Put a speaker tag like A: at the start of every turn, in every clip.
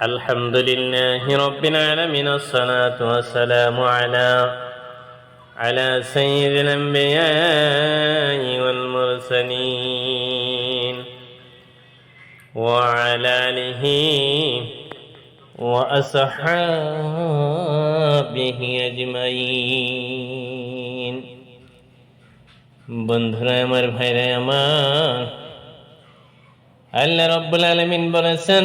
A: الحمد لله رب العالمين الصلاة والسلام على على سيد الأنبياء والمرسلين وعلى آله وأصحابه أجمعين বন্ধুরা আমার ভাইরা আমার আল্লাহ রব্বুল আলমিন বলেছেন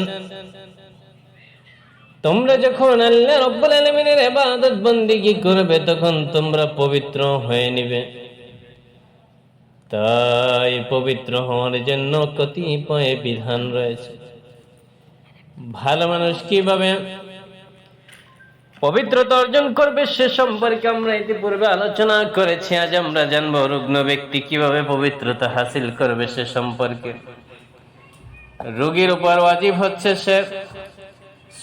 A: তোমরা যখন আল্লাহ রব্বুল আলমিনের ইবাদত বন্দিগি করবে, তখন তোমরা পবিত্র হয়ে নিবে। তাই পবিত্র হওয়ার জন্য কতিপয় বিধান রয়েছে। ভালো মানুষ কীভাবে পবিত্রতা অর্জন করবে, সে সম্পর্কে আমরা ইতিপূর্বে আলোচনা করেছি। আজ আমরা জানব রুগ্ন ব্যক্তি কীভাবে পবিত্রতা হাসিল করবে সে সম্পর্কে। রোগীর উপর ওয়াজিব হচ্ছে সে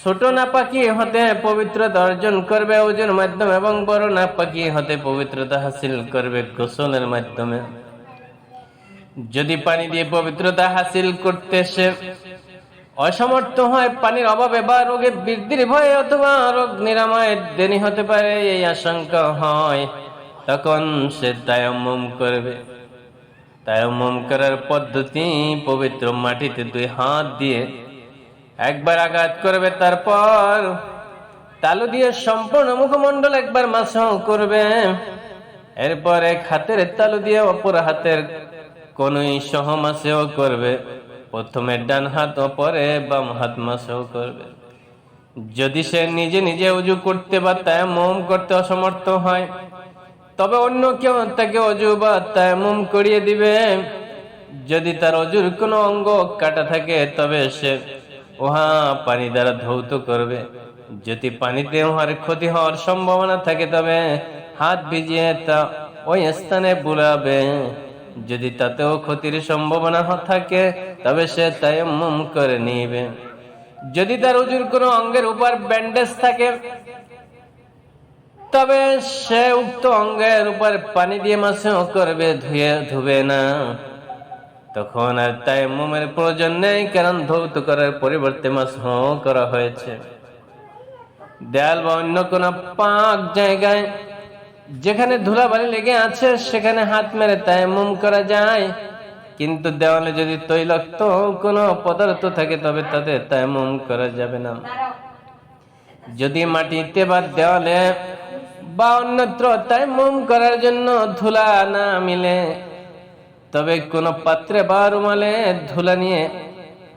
A: ছোট নাপাকি হতে পবিত্রতা অর্জন করবে ওজুর মাধ্যমে এবং বড় নাপাকি হতে পবিত্রতা হাসিল করবে গোসলের মাধ্যমে। যদি পানি দিয়ে পবিত্রতা হাসিল করতে সে অসমর্থ হয়, পানির অভাবে বা রোগের বৃদ্ধির ভয়ে অথবা রোগ নিরাময়ের দেরি হতে পারে, এই আশঙ্কা হয়, তখন সে তায়াম্মুম করবে। তায়াম্মুম করার পদ্ধতি পবিত্র মাটিতে দুই হাত দিয়ে একবার আঘাত করবে তারপর তালু দিয়ে সম্পূর্ণ মুখমণ্ডল একবার মাসহ করবে। এরপর এক হাতের তালু দিয়ে অপর হাতের কোনই সহ মাসেও করবে। প্রথমে ডান হাত, অপরে বাম হাত মাসেও করবে। যদি সে নিজে নিজে উজু করতে বা তায়াম্মুম করতে অসমর্থ হয়, তবে অন্য কেউ তাকে অজু বা তায়াম্মুম করিয়ে দিবে। যদি তার অজুর কোনো অঙ্গ কাটা থাকে, তবে সে উহা পানি দ্বারা ধৌত করবে। যদি পানিতে উহার ক্ষতি হওয়ার সম্ভাবনা থাকে তবে হাত ভিজিয়ে তা ওই স্থানে বুলাবে। যদি তাতেও ক্ষতির সম্ভাবনা থাকে, তবে সে তায়াম্মুম করে নিবে। যদি তার উজুর কোনো অঙ্গের উপর ব্যান্ডেজ থাকে, তবে সে উক্ত অঙ্গের উপর পানি দিয়ে মাসেও করবে, ধুয়ে, ধুবে না। তখন আর তাই মোমের প্রয়োজন নেই, কারণ ধৌত করার পরিবর্তে মাস করা হয়েছে। দেয়াল বা অন্য কোন পাক জায়গায় যেখানে ধুলাবালি লেগে আছে, সেখানে হাত মেরে তাই মুম করা যায়। কিন্তু দেওয়ালে যদি তৈলাক্ত কোনো পদার্থ থাকে, তবে তাতে তাই মুম করা যাবে না। যদি মাটিতে বা দেওয়ালে বা অন্যত্র তাই মুম করার জন্য ধুলা না মিলে তবে কোন পাত্রে বা রুমালে ধুলা নিয়ে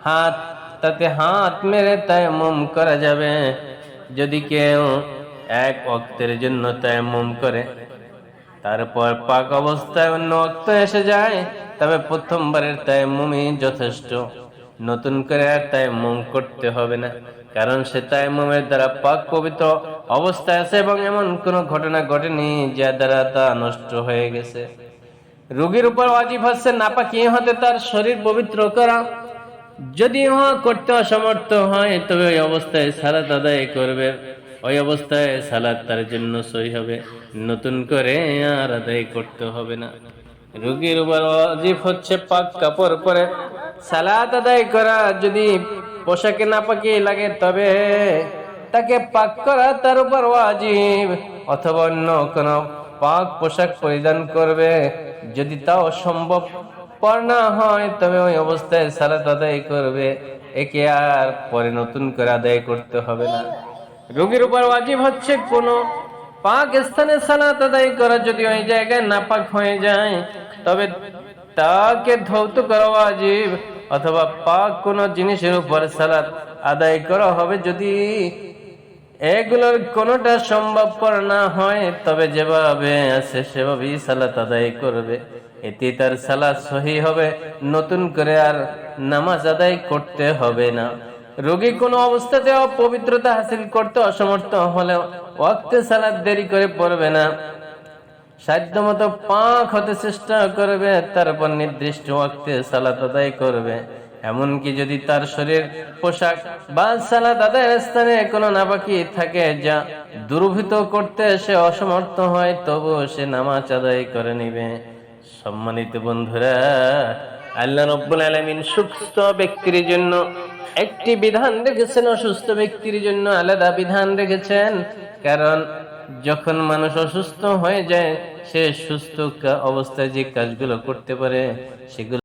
A: হাত, তাতে হাত মেরে তাই মুম করা যাবে। যদি কেউ এক অক্তের জন্য তাই মুম করে, তারপর পাক অবস্থায় অন্য অক্ত এসে যায়, তবে প্রথমবারের তাই মুমই যথেষ্ট। নতুন করে আর তাই মুম করতে হবে না, কারণ সে তাই মুমের দ্বারা পাক পবিত্র অবস্থায় আছে এবং এমন কোনো ঘটনা ঘটেনি যা দ্বারা তা নষ্ট হয়ে গেছে। রোগীর উপর ওয়াজিব হচ্ছে, নাপাকি হতে তার শরীর পবিত্র করা। যদি উহা করতে অসমর্থ হয়, তবে ওই অবস্থায় সালাত আদায় করবে। ওই অবস্থায় সালাদ তার জন্য সই হবে। নতুন করে আর আদায় করতে হবে না। রোগীর উপর ওয়াজিব হচ্ছে পাক কাপড় পরে। সালাত আদায় করা যদি পোশাকে নাপাকি লাগে, তবে তাকে পাক করা তার উপর ওয়াজিব, অথবা অন্য কোনো পাক পোশাক পরিধান করবে। যদি তাও সম্ভব পর না হয়, তবে ওই অবস্থায় সালাত আদায় করবে। একে আর পরে নতুন করে আদায় করতে হবে না। রোগীর উপর ওয়াজিব হচ্ছে কোন পাক স্থানে সালাত আদায় করা। যদি ওই জায়গায় নাপাক হয়ে যায়, তবে তাকে ধৌত করা ওয়াজিব। অথবা পাক কোন জিনিসের উপর সালাত আদায় করা হবে। যদি এগুলোর কোনোটা সম্ভবপর না হয়, তবে যেভাবে আছে সেভাবেই সালাত আদায় করবে। এতে তার সালাত সহি হবে, নতুন করে আর নামাজ আদায় করতে হবে না। রোগী কোনো অবস্থাতে অপবিত্রতা হাসিল করতে অসমর্থ হলেও ওয়াক্তে সালাদ দেরি করে পড়বে না। সাধ্য মতো পাক হতে চেষ্টা করবে, তারপর নির্দিষ্ট ওয়াক্তে সালাত আদায় করবে। এমনকি যদি তার শরীর, পোশাক বা সালাদ আদায়ের স্থানে কোনো নাপাকি থাকে যা দুর্ভূত করতে সে অসমর্থ হয় তবু সে নামাজ আদায় করে নিবে। সম্মানিত বন্ধুরা, আল্লাহ রব্বুল আলামিন সুস্থ ব্যক্তির জন্য একটি বিধান রেখেছেন, অসুস্থ ব্যক্তির জন্য আলাদা বিধান রেখেছেন। কারণ যখন মানুষ অসুস্থ হয়ে যায়, সে সুস্থ অবস্থায় যে কাজগুলো করতে পারে, সেগুলো